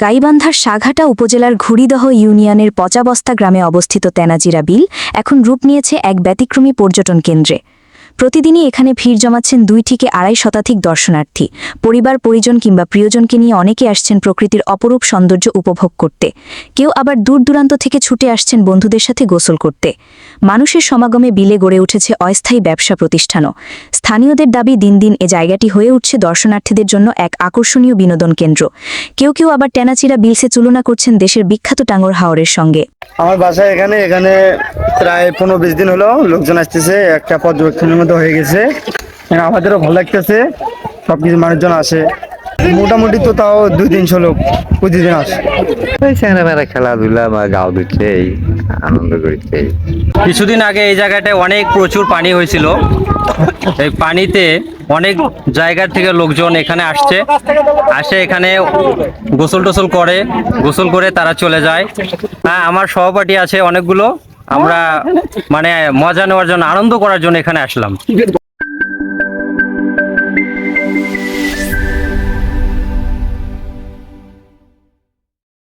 গাইবান্ধার সাঘাটা উপজেলার ঘুড়িদহ ইউনিয়নের পচাবস্তা গ্রামে অবস্থিত তেনাজিরা বিল এখন রূপ নিয়েছে এক ব্যতিক্রমী পর্যটন কেন্দ্রে। প্রতিদিনই এখানে ভিড় জমাচ্ছেন দুই থেকে আড়াই শতাধিক দর্শনার্থী। পরিবার, পরিজন কিংবা প্রিয়জনকে নিয়ে অনেকে আসছেন প্রকৃতির অপরূপ সৌন্দর্য উপভোগ করতে। কেউ আবার দূর দূরান্ত থেকে ছুটে আসছেন বন্ধুদের সাথে গোসল করতে। মানুষের সমাগমে বিলে গড়ে উঠেছে অস্থায়ী ব্যবসা প্রতিষ্ঠানও। স্থানীয়দের দাবি, দিন দিন এ জায়গাটি হয়ে উঠছে দর্শনার্থীদের জন্য এক আকর্ষণীয় বিনোদন কেন্দ্র। কেউ কেউ আবার টেনাচিরা বিলসে তুলনা করছেন দেশের বিখ্যাত টাঙ্গর হাওরের সঙ্গে। আমার বাসা এখানে এখানে প্রায় পনেরো বিশ দিন হলো লোকজন আসতেছে, একটা পর্যবেক্ষণের মধ্যে হয়ে গেছে। এখানে আমাদেরও ভালো লাগতেছে সব কিছু মানুষজন আসে। মোটামুটি তো তাও দুই তিনশো লোক প্রতিদিন আসে। ওই খেলাধুলা বা গাও দিচ্ছে এই আনন্দ করছে। কিছুদিন আগে এই জায়গাটায় অনেক প্রচুর পানি হয়েছিল। এই পানিতে অনেক জায়গার থেকে লোকজন এখানে আসছে। আসে এখানে গোসল টোসল করে গোসল করে তারা চলে যায়। হ্যাঁ আমার সহপাঠী আছে অনেকগুলো। আমরা মানে মজা নেওয়ার জন্য আনন্দ করার জন্য এখানে আসলাম।